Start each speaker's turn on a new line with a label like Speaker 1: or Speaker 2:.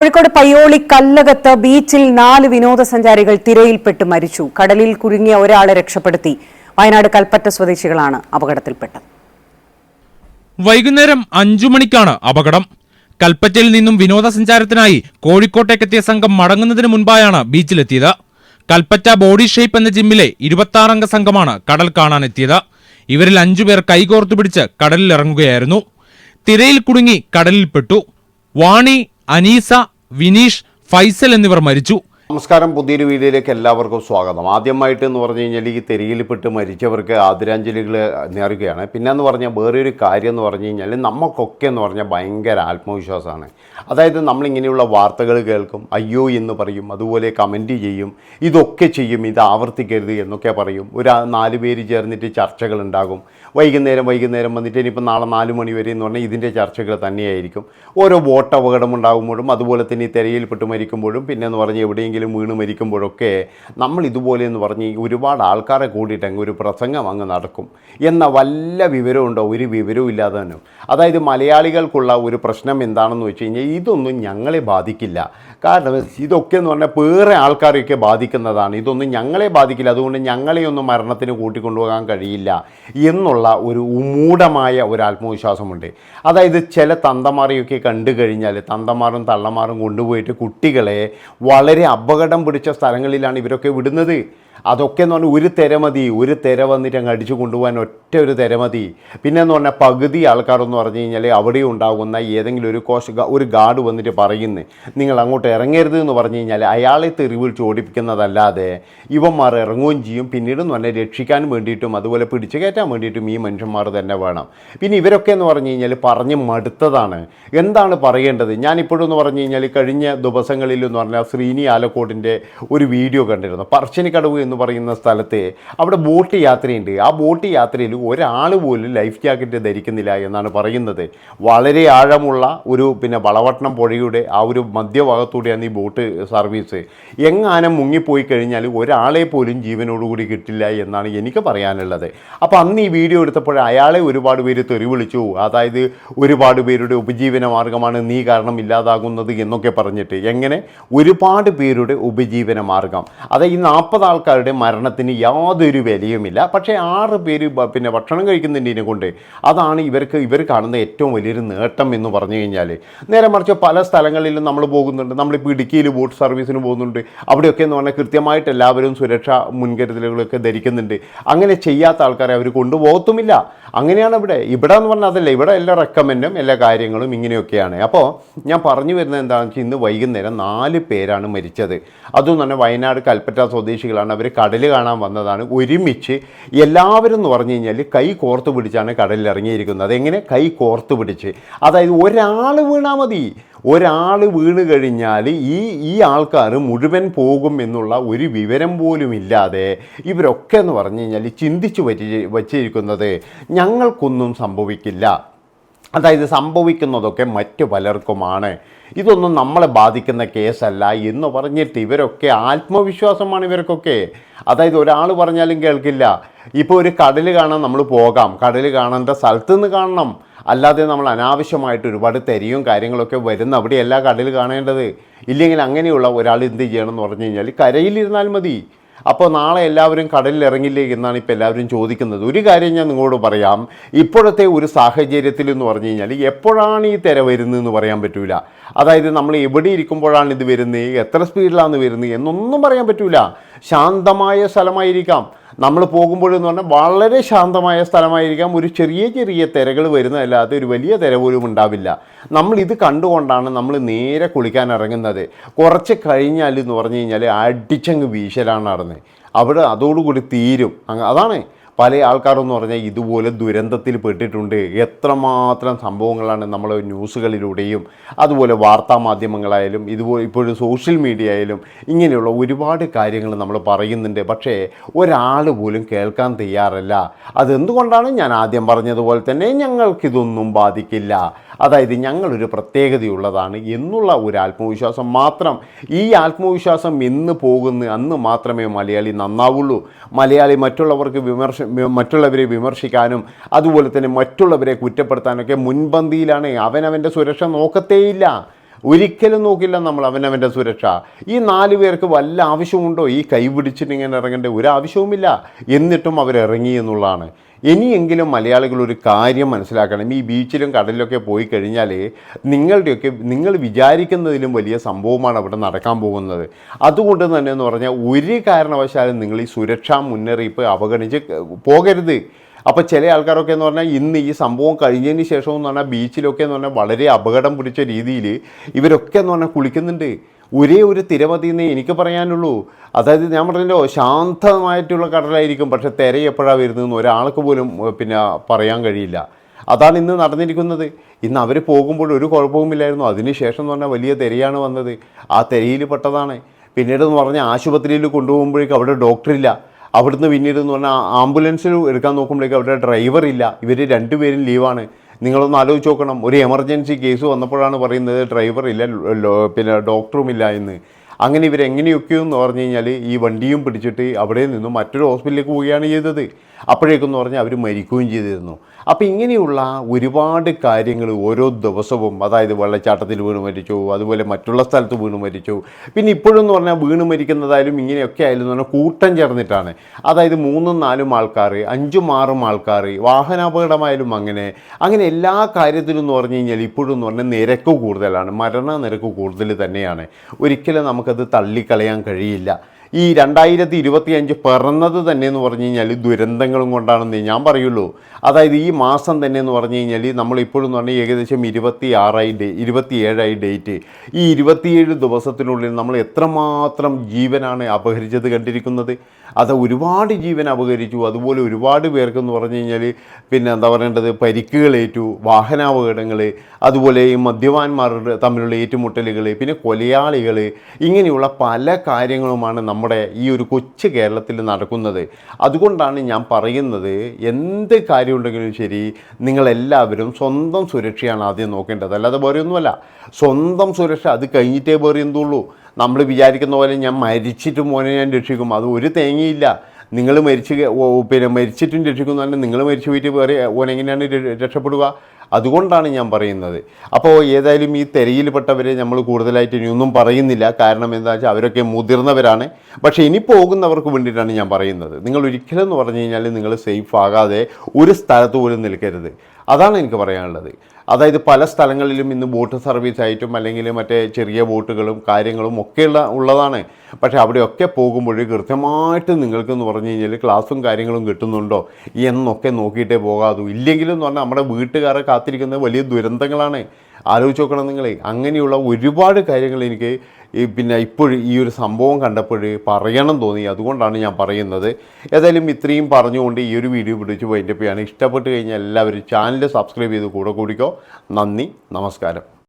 Speaker 1: കോഴിക്കോട് പയ്യോളി കല്ലകത്ത് ബീച്ചിൽ നാല് വിനോദസഞ്ചാരികൾ തിരയിൽപ്പെട്ട് മരിച്ചു. കടലിൽ കുരുങ്ങിയ ഒരാളെ രക്ഷപ്പെടുത്തി. വയനാട് കൽപ്പറ്റ സ്വദേശികളാണ് അപകടത്തിൽപ്പെട്ടത്.
Speaker 2: വൈകുന്നേരം അഞ്ചു മണിക്കാണ് അപകടം. കൽപ്പറ്റയിൽ നിന്നും വിനോദസഞ്ചാരത്തിനായി കോഴിക്കോട്ടേക്കെത്തിയ സംഘം മടങ്ങുന്നതിന് മുൻപായാണ് ബീച്ചിലെത്തിയത്. കൽപ്പറ്റ ബോഡി ഷേപ്പ് എന്ന ജിമ്മിലെ ഇരുപത്താറംഗ സംഘമാണ് കടൽ കാണാനെത്തിയത്. ഇവരിൽ അഞ്ചുപേർ കൈകോർത്തു പിടിച്ച് കടലിൽ ഇറങ്ങുകയായിരുന്നു തിരയിൽ കുടുങ്ങി കടലിൽപ്പെട്ടു. വാണി അനീസ വിനീഷ് ഫൈസൽ എന്നിവർ മരിച്ചു.
Speaker 3: നമസ്കാരം. പുതിയൊരു വീഡിയോയിലേക്ക് എല്ലാവർക്കും സ്വാഗതം. ആദ്യമായിട്ട് എന്ന് പറഞ്ഞു കഴിഞ്ഞാൽ ഈ തെരയിൽപ്പെട്ട് മരിച്ചവർക്ക് ആദരാഞ്ജലികൾ നേരുകയാണ്. പിന്നെ എന്ന് പറഞ്ഞാൽ വേറൊരു കാര്യം എന്ന് പറഞ്ഞു കഴിഞ്ഞാൽ നമുക്കൊക്കെ എന്ന് പറഞ്ഞാൽ ഭയങ്കര ആത്മവിശ്വാസമാണ്. അതായത് നമ്മളിങ്ങനെയുള്ള വാർത്തകൾ കേൾക്കും അയ്യോ എന്ന് പറയും അതുപോലെ കമന്റ് ചെയ്യും ഇതൊക്കെ ചെയ്യും ഇത് ആവർത്തിക്കരുത് എന്നൊക്കെ പറയും. ഒരു നാല് പേര് ചേർന്നിട്ട് ചർച്ചകൾ ഉണ്ടാകും വൈകുന്നേരം വൈകുന്നേരം വന്നിട്ട് ഇനിയിപ്പോൾ നാളെ നാല് മണി വരെ എന്ന് പറഞ്ഞാൽ ഇതിന്റെ ചർച്ചകൾ തന്നെയായിരിക്കും. ഓരോ വോട്ട് അപകടം ഉണ്ടാകുമ്പോഴും അതുപോലെ തന്നെ ഈ തിരയിൽപ്പെട്ട് മരിക്കുമ്പോഴും പിന്നെ എന്ന് പറഞ്ഞാൽ എവിടെയെങ്കിലും വീണ് മരിക്കുമ്പോഴൊക്കെ നമ്മൾ ഇതുപോലെ എന്ന് പറഞ്ഞ് ഒരുപാട് ആൾക്കാരെ കൂടിയിട്ട് ഒരു പ്രസംഗം അങ്ങ് നടക്കും. എന്ന വല്ല വിവരവും ഉണ്ടോ? ഒരു വിവരവും ഇല്ലാതെ തന്നെ. അതായത് മലയാളികൾക്കുള്ള ഒരു പ്രശ്നം എന്താണെന്ന് വെച്ച് കഴിഞ്ഞാൽ ഇതൊന്നും ഞങ്ങളെ ബാധിക്കില്ല. കാരണം ഇതൊക്കെ എന്ന് പറഞ്ഞാൽ വേറെ ആൾക്കാരെയൊക്കെ ബാധിക്കുന്നതാണ്. ഇതൊന്നും ഞങ്ങളെ ബാധിക്കില്ല. അതുകൊണ്ട് ഞങ്ങളെയൊന്നും മരണത്തിന് കൂട്ടിക്കൊണ്ടുപോകാൻ കഴിയില്ല എന്നുള്ള ഒരു മൂഢമായ ഒരു ആത്മവിശ്വാസമുണ്ട്. അതായത് ചില തന്തമാരെയൊക്കെ കണ്ടു കഴിഞ്ഞാൽ തന്തമാരും തള്ളമാരും കൊണ്ടുപോയിട്ട് കുട്ടികളെ വളരെ അപകടം പിടിച്ച സ്ഥലങ്ങളിലാണ് ഇവരൊക്കെ വിടുന്നത്. അതൊക്കെ എന്ന് പറഞ്ഞാൽ ഒരു തിര മതി ഒരു തിര വന്നിട്ട് അങ്ങ് അടിച്ചു കൊണ്ടുപോകാൻ ഒറ്റ ഒരു തിര മതി. പിന്നെ എന്ന് പറഞ്ഞാൽ പകുതി ആൾക്കാരെന്ന് പറഞ്ഞു കഴിഞ്ഞാൽ അവിടെ ഉണ്ടാകുന്ന ഏതെങ്കിലും ഒരു കോശ ഒരു ഗാർഡ് വന്നിട്ട് പറയുന്നു നിങ്ങൾ അങ്ങോട്ട് ഇറങ്ങരുത് എന്ന് പറഞ്ഞു കഴിഞ്ഞാൽ അയാളെ തെറി വിളിച്ച് ഓടിപ്പിക്കുന്നതല്ലാതെ ഇവന്മാർ ഇറങ്ങുകയും ചെയ്യും. പിന്നീട് എന്ന് പറഞ്ഞാൽ രക്ഷിക്കാൻ വേണ്ടിയിട്ടും അതുപോലെ പിടിച്ചു കയറ്റാൻ വേണ്ടിയിട്ടും ഈ മനുഷ്യന്മാർ തന്നെ വേണം. പിന്നെ ഇവരൊക്കെ എന്ന് പറഞ്ഞു കഴിഞ്ഞാൽ പറഞ്ഞ് മടുത്തതാണ്. എന്താണ് പറയേണ്ടത്? ഞാനിപ്പോഴും എന്ന് പറഞ്ഞു കഴിഞ്ഞാൽ കഴിഞ്ഞ ദിവസങ്ങളിൽ എന്ന് പറഞ്ഞാൽ ശ്രീനി ആലക്കോടിന്റെ ഒരു വീഡിയോ കണ്ടിരുന്നു. പറശ്ശിനിക്കടവ് എന്ന് പറയുന്ന സ്ഥലത്ത് അവിടെ ബോട്ട് യാത്രയുണ്ട്. ആ ബോട്ട് യാത്രയിൽ ഒരാൾ പോലും ലൈഫ് ജാക്കറ്റ് ധരിക്കുന്നില്ല എന്നാണ് പറയുന്നത്. വളരെ ആഴമുള്ള ഒരു പിന്നെ വളവട്ടണം പുഴയുടെ ആ ഒരു മധ്യഭാഗത്തൂടെയാണ് ഈ ബോട്ട് സർവീസ്. എങ്ങാനും മുങ്ങിപ്പോയി കഴിഞ്ഞാൽ ഒരാളെ പോലും ജീവനോടുകൂടി കിട്ടില്ല എന്നാണ് എനിക്ക് പറയാനുള്ളത്. അപ്പോൾ അന്ന് ഈ വീഡിയോ എടുത്തപ്പോൾ അയാളെ ഒരുപാട് പേര് തെറി വിളിച്ചു. അതായത് ഒരുപാട് പേരുടെ ഉപജീവന മാർഗമാണ് നീ കാരണം ഇല്ലാതാകുന്നത് എന്നൊക്കെ പറഞ്ഞിട്ട് എങ്ങനെ ഒരുപാട് പേരുടെ ഉപജീവന മാർഗം. അതായത് ഈ നാൽപ്പത് ആൾക്കാരുടെ മരണത്തിന് യാതൊരു വിലയുമില്ല. പക്ഷേ ആറ് പേര് പിന്നെ ഭക്ഷണം കഴിക്കുന്നതിനെ കൊണ്ട് അതാണ് ഇവർക്ക് ഇവർ കാണുന്ന ഏറ്റവും വലിയൊരു നേട്ടം എന്ന് പറഞ്ഞു കഴിഞ്ഞാൽ നേരെ മറിച്ച് പല സ്ഥലങ്ങളിലും നമ്മൾ പോകുന്നുണ്ട്. നമ്മളിപ്പോൾ ഇടുക്കിയിൽ ബോട്ട് സർവീസിന് പോകുന്നുണ്ട്. അവിടെയൊക്കെ എന്ന് പറഞ്ഞാൽ കൃത്യമായിട്ട് എല്ലാവരും സുരക്ഷാ മുൻകരുതലുകളൊക്കെ ധരിക്കുന്നുണ്ട്. അങ്ങനെ ചെയ്യാത്ത ആൾക്കാരെ അവർ കൊണ്ടുപോകത്തുമില്ല. അങ്ങനെയാണ് ഇവിടെ. ഇവിടെ എന്ന് പറഞ്ഞാൽ അതല്ല ഇവിടെ എല്ലാ റെക്കമെൻഡും എല്ലാ കാര്യങ്ങളും ഇങ്ങനെയൊക്കെയാണ്. അപ്പോൾ ഞാൻ പറഞ്ഞു വരുന്നത് എന്താണെന്ന് വെച്ചാൽ ഇന്ന് വൈകുന്നേരം നാല് പേരാണ് മരിച്ചത്. അതും തന്നെ വയനാട് കൽപ്പറ്റ സ്വദേശികളാണ്. അവർ കടൽ കാണാൻ വന്നതാണ്. ഒരുമിച്ച് എല്ലാവരും എന്ന് പറഞ്ഞു കഴിഞ്ഞാൽ കൈ കോർത്ത് പിടിച്ചാണ് കടലിൽ ഇറങ്ങിയിരിക്കുന്നത്. അതെങ്ങനെ? കൈ കോർത്ത് പിടിച്ച്. അതായത് ഒരാൾ വീണാൽ മതി. ഒരാൾ വീണ് കഴിഞ്ഞാൽ ഈ ഈ ആൾക്കാർ മുഴുവൻ പോകും എന്നുള്ള ഒരു വിവരം പോലും ഇല്ലാതെ ഇവരൊക്കെ എന്ന് പറഞ്ഞു കഴിഞ്ഞാൽ ചിന്തിച്ചു വച്ച് വച്ചിരിക്കുന്നത് ഞങ്ങൾക്കൊന്നും സംഭവിക്കില്ല. അതായത് സംഭവിക്കുന്നതൊക്കെ മറ്റു പലർക്കുമാണ്. ഇതൊന്നും നമ്മളെ ബാധിക്കുന്ന കേസല്ല. എന്ന് പറഞ്ഞിട്ട് ഇവരൊക്കെ ആത്മവിശ്വാസമാണ് ഇവർക്കൊക്കെ. അതായത് ഒരാൾ പറഞ്ഞാലും കേൾക്കില്ല. ഇപ്പോൾ ഒരു കടൽ കാണാൻ നമ്മൾ പോകാം. കടൽ കാണേണ്ട സ്ഥലത്ത് നിന്ന് കാണണം. അല്ലാതെ നമ്മൾ അനാവശ്യമായിട്ട് ഒരുപാട് തെരിയും കാര്യങ്ങളൊക്കെ വരുന്ന അവിടെയല്ല കടൽ കാണേണ്ടത്. ഇല്ലെങ്കിൽ അങ്ങനെയുള്ള ഒരാൾ എന്ത് ചെയ്യണം എന്ന് പറഞ്ഞു കഴിഞ്ഞാൽ കരയിലിരുന്നാൽ മതി. അപ്പോൾ നാളെ എല്ലാവരും കടലിൽ ഇറങ്ങില്ലേ എന്നാണ് ഇപ്പോൾ എല്ലാവരും ചോദിക്കുന്നത്. ഒരു കാര്യം ഞാൻ നിങ്ങളോട് പറയാം. ഇപ്പോഴത്തെ ഒരു സാഹചര്യത്തിൽ എന്ന് പറഞ്ഞു കഴിഞ്ഞാൽ എപ്പോഴാണ് ഈ തിര വരുന്നതെന്ന് പറയാൻ പറ്റൂല. അതായത് നമ്മൾ എവിടെ ഇരിക്കുമ്പോഴാണ് ഇത് വരുന്നത് എത്ര സ്പീഡിലാണ് വരുന്നത് എന്നൊന്നും പറയാൻ പറ്റൂല. ശാന്തമായ സ്ഥലമായിരിക്കാം. നമ്മൾ പോകുമ്പോഴെന്ന് പറഞ്ഞാൽ വളരെ ശാന്തമായ സ്ഥലമായിരിക്കാം. ഒരു ചെറിയ ചെറിയ തിരകൾ വരുന്നതല്ലാതെ ഒരു വലിയ തിര പോലും ഉണ്ടാവില്ല. നമ്മൾ ഇത് കണ്ടുകൊണ്ടാണ് നമ്മൾ നേരെ കുളിക്കാൻ ഇറങ്ങുന്നത്. കുറച്ച് കഴിഞ്ഞാൽ എന്ന് പറഞ്ഞു കഴിഞ്ഞാൽ അടിച്ചങ്ങ് വീശലാണ് നടന്നത് അവിടെ അതോടുകൂടി തീരും. അതാണ് പല ആൾക്കാരെന്ന് പറഞ്ഞാൽ ഇതുപോലെ ദുരന്തത്തിൽ പെട്ടിട്ടുണ്ട്. എത്രമാത്രം സംഭവങ്ങളാണ് നമ്മൾ ന്യൂസുകളിലൂടെയും അതുപോലെ വാർത്താ മാധ്യമങ്ങളായാലും ഇതുപോലെ ഇപ്പോഴും സോഷ്യൽ മീഡിയ ആയാലും ഇങ്ങനെയുള്ള ഒരുപാട് കാര്യങ്ങൾ നമ്മൾ പറയുന്നുണ്ട്. പക്ഷേ ഒരാൾ പോലും കേൾക്കാൻ തയ്യാറല്ല. അതെന്തുകൊണ്ടാണ് ഞാൻ ആദ്യം പറഞ്ഞതുപോലെ തന്നെ ഞങ്ങൾക്കിതൊന്നും ബാധിക്കില്ല. അതായത് ഞങ്ങളൊരു പ്രത്യേകതയുള്ളതാണ് എന്നുള്ള ഒരു ആത്മവിശ്വാസം മാത്രം. ഈ ആത്മവിശ്വാസം എന്ന് പോകുന്ന അന്ന് മാത്രമേ മലയാളി നന്നാവുള്ളൂ. മലയാളി മറ്റുള്ളവർക്ക് വിമർശ മറ്റുള്ളവരെ വിമർശിക്കാനും അതുപോലെ തന്നെ മറ്റുള്ളവരെ കുറ്റപ്പെടുത്താനൊക്കെ മുൻപന്തിയിലാണ്. അവനവന്റെ സുരക്ഷ നോക്കത്തേയില്ല. ഒരിക്കലും നോക്കില്ല നമ്മൾ അവനവന്റെ സുരക്ഷ. ഈ നാല് പേർക്ക് വല്ല ആവശ്യമുണ്ടോ? ഈ കൈ പിടിച്ചിട്ട് ഇങ്ങനെ ഇറങ്ങേണ്ട ഒരു ആവശ്യവുമില്ല. എന്നിട്ടും അവരിറങ്ങി എന്നുള്ളതാണ്. ഇനിയെങ്കിലും മലയാളികൾ ഒരു കാര്യം മനസ്സിലാക്കണം. ഈ ബീച്ചിലും കടലിലൊക്കെ പോയി കഴിഞ്ഞാൽ നിങ്ങളുടെയൊക്കെ നിങ്ങൾ വിചാരിക്കുന്നതിലും വലിയ സംഭവമാണ് അവിടെ നടക്കാൻ പോകുന്നത്. അതുകൊണ്ട് തന്നെ എന്ന് പറഞ്ഞാൽ ഒരു കാരണവശാലും നിങ്ങൾ ഈ സുരക്ഷാ മുന്നറിയിപ്പ് അവഗണിച്ച് പോകരുത്. അപ്പോൾ ചില ആൾക്കാരൊക്കെ എന്ന് പറഞ്ഞാൽ ഇന്ന് ഈ സംഭവം കഴിഞ്ഞതിന് ശേഷം എന്ന് പറഞ്ഞാൽ ബീച്ചിലൊക്കെ എന്ന് പറഞ്ഞാൽ വളരെ അപകടം പിടിച്ച രീതിയിൽ ഇവരൊക്കെ എന്ന് പറഞ്ഞാൽ കുളിക്കുന്നുണ്ട്. ഒരേ ഒരു തിരമതി എന്നേ എനിക്ക് പറയാനുള്ളൂ. അതായത് ഞാൻ പറഞ്ഞല്ലോ ശാന്തമായിട്ടുള്ള കടലായിരിക്കും പക്ഷെ തിര എപ്പോഴാണ് വരുന്നതെന്ന് ഒരാൾക്ക് പോലും പിന്നെ പറയാൻ കഴിയില്ല. അതാണ് ഇന്ന് നടന്നിരിക്കുന്നത്. ഇന്ന് അവർ പോകുമ്പോൾ ഒരു കുഴപ്പവുമില്ലായിരുന്നു. അതിനുശേഷം എന്ന് പറഞ്ഞാൽ വലിയ തിരയാണ് വന്നത്. ആ തിരയിൽ പെട്ടതാണ്. പിന്നീട് എന്ന് പറഞ്ഞാൽ ആശുപത്രിയിൽ കൊണ്ടുപോകുമ്പോഴേക്കും അവിടെ ഡോക്ടറില്ല അവിടുന്ന് പിന്നീട് എന്ന് പറഞ്ഞാൽ ആംബുലൻസിൽ എടുക്കാൻ നോക്കുമ്പോഴേക്കും അവിടെ ഡ്രൈവർ ഇല്ല. ഇവർ രണ്ടുപേരും ലീവാണ് നിങ്ങളൊന്ന് ആലോചിച്ച് നോക്കണം. ഒരു എമർജൻസി കേസ് വന്നപ്പോഴാണ് പറയുന്നത് ഡ്രൈവർ ഇല്ല പിന്നെ ഡോക്ടറും ഇല്ല എന്ന്. അങ്ങനെ ഇവരെങ്ങനെയൊക്കെയോ എന്ന് പറഞ്ഞു കഴിഞ്ഞാൽ ഈ വണ്ടിയും പിടിച്ചിട്ട് അവിടെ നിന്നും മറ്റൊരു ഹോസ്പിറ്റലിലേക്ക് പോവുകയാണ് ചെയ്തത്. അപ്പോഴേക്കും എന്ന് പറഞ്ഞാൽ അവർ മരിക്കുകയും ചെയ്തിരുന്നു. അപ്പോൾ ഇങ്ങനെയുള്ള ഒരുപാട് കാര്യങ്ങൾ ഓരോ ദിവസവും അതായത് വെള്ളച്ചാട്ടത്തിൽ വീണ് മരിച്ചു അതുപോലെ മറ്റുള്ള സ്ഥലത്ത് വീണ് മരിച്ചു പിന്നെ ഇപ്പോഴും എന്ന് പറഞ്ഞാൽ വീണ് മരിക്കുന്നതായാലും ഇങ്ങനെയൊക്കെ ആയാലും എന്ന് പറഞ്ഞാൽ കൂട്ടം ചേർന്നിട്ടാണ്. അതായത് മൂന്നും നാലും ആൾക്കാർ അഞ്ചും ആറും ആൾക്കാർ വാഹനാപകടമായാലും അങ്ങനെ അങ്ങനെ എല്ലാ കാര്യത്തിലും എന്ന് പറഞ്ഞു കഴിഞ്ഞാൽ ഇപ്പോഴും എന്ന് പറഞ്ഞാൽ നിരക്ക് കൂടുതലാണ് മരണ നിരക്ക് കൂടുതൽ തന്നെയാണ്. ഒരിക്കലും നമുക്കത് തള്ളിക്കളയാൻ കഴിയില്ല. ഈ രണ്ടായിരത്തി ഇരുപത്തി അഞ്ച് പിറന്നത് തന്നെ എന്ന് പറഞ്ഞു കഴിഞ്ഞാൽ ദുരന്തങ്ങളും കൊണ്ടാണെന്ന് ഞാൻ പറയുള്ളൂ. അതായത് ഈ മാസം തന്നെ എന്ന് പറഞ്ഞു കഴിഞ്ഞാൽ നമ്മളിപ്പോഴെന്ന് പറഞ്ഞാൽ ഏകദേശം ഇരുപത്തി ആറായി ഡേ ഇരുപത്തി ഏഴായി ഡേറ്റ്. ഈ ഇരുപത്തിയേഴ് ദിവസത്തിനുള്ളിൽ നമ്മൾ എത്രമാത്രം ജീവനാണ് അപഹരിച്ചത് കണ്ടിരിക്കുന്നത്? അത് ഒരുപാട് ജീവൻ അപഹരിച്ചു. അതുപോലെ ഒരുപാട് പേർക്കെന്ന് പറഞ്ഞു കഴിഞ്ഞാൽ പിന്നെ എന്താ പറയേണ്ടത്? പരിക്കുകളേറ്റു വാഹനാപകടങ്ങൾ അതുപോലെ ഈ മദ്യപാന്മാരുടെ തമ്മിലുള്ള ഏറ്റുമുട്ടലുകൾ പിന്നെ കൊലയാളികൾ ഇങ്ങനെയുള്ള പല കാര്യങ്ങളുമാണ് നമ്മുടെ ഈ ഒരു കൊച്ചു കേരളത്തിൽ നടക്കുന്നത്. അതുകൊണ്ടാണ് ഞാൻ പറയുന്നത് എന്ത് കാര്യമുണ്ടെങ്കിലും ശരി നിങ്ങളെല്ലാവരും സ്വന്തം സുരക്ഷയാണ് ആദ്യം നോക്കേണ്ടത്. അല്ലാതെ വേറെ ഒന്നുമല്ല സ്വന്തം സുരക്ഷ അത് കഴിഞ്ഞിട്ടേ വേറെ എന്തുള്ളൂ. നമ്മൾ വിചാരിക്കുന്ന പോലെ ഞാൻ മരിച്ചിട്ട് മോനെ ഞാൻ രക്ഷിക്കും. അത് ഒരു തേങ്ങയില്ല. നിങ്ങൾ മരിച്ച് പിന്നെ മരിച്ചിട്ടും രക്ഷിക്കുന്നു നിങ്ങൾ മരിച്ചു പോയിട്ട് വേറെ ഓനെങ്ങനെയാണ് രക്ഷപ്പെടുക? അതുകൊണ്ടാണ് ഞാൻ പറയുന്നത്. അപ്പോൾ ഏതായാലും ഈ തെരയിൽപ്പെട്ടവരെ നമ്മൾ കൂടുതലായിട്ട് ഇനിയൊന്നും പറയുന്നില്ല. കാരണം എന്താ വെച്ചാൽ അവരൊക്കെ മുതിർന്നവരാണ്. പക്ഷേ ഇനി പോകുന്നവർക്ക് വേണ്ടിയിട്ടാണ് ഞാൻ പറയുന്നത്. നിങ്ങൾ ഒരിക്കലും എന്ന് പറഞ്ഞു കഴിഞ്ഞാൽ നിങ്ങൾ സേഫ് ആകാതെ ഒരു സ്ഥലത്ത് പോലും നിൽക്കരുത്. അതാണ് എനിക്ക് പറയാനുള്ളത്. അതായത് പല സ്ഥലങ്ങളിലും ഇന്ന് ബോട്ട് സർവീസ് ആയിട്ടും അല്ലെങ്കിൽ മറ്റേ ചെറിയ ബോട്ടുകളും കാര്യങ്ങളും ഒക്കെയുള്ള ഉള്ളതാണ്. പക്ഷേ അവിടെയൊക്കെ പോകുമ്പോൾ കൃത്യമായിട്ട് നിങ്ങൾക്കെന്ന് പറഞ്ഞു കഴിഞ്ഞാൽ ക്ലാസ്സും കാര്യങ്ങളും കിട്ടുന്നുണ്ടോ എന്നൊക്കെ നോക്കിയിട്ടേ പോകാതൂ. ഇല്ലെങ്കിലും എന്ന് പറഞ്ഞാൽ നമ്മുടെ വീട്ടുകാരെ കാത്തിരിക്കുന്ന വലിയ ദുരന്തങ്ങളാണ്. ആലോചിച്ച് നോക്കണം നിങ്ങൾ അങ്ങനെയുള്ള ഒരുപാട് കാര്യങ്ങൾ എനിക്ക് ഈ പിന്നെ ഇപ്പോൾ ഈ ഒരു സംഭവം കണ്ടപ്പോൾ പറയണം തോന്നി. അതുകൊണ്ടാണ് ഞാൻ പറയുന്നത്. ഏതായാലും ഇത്രയും പറഞ്ഞുകൊണ്ട് ഈ ഒരു വീഡിയോ പിടിച്ച് വൈൻഡപ്പ് ചെയ്യാണ് ഇഷ്ടപ്പെട്ട് കഴിഞ്ഞാൽ എല്ലാവരും ചാനൽ സബ്സ്ക്രൈബ് ചെയ്ത് കൂടെ കൂടിക്കോ. നന്ദി. നമസ്കാരം.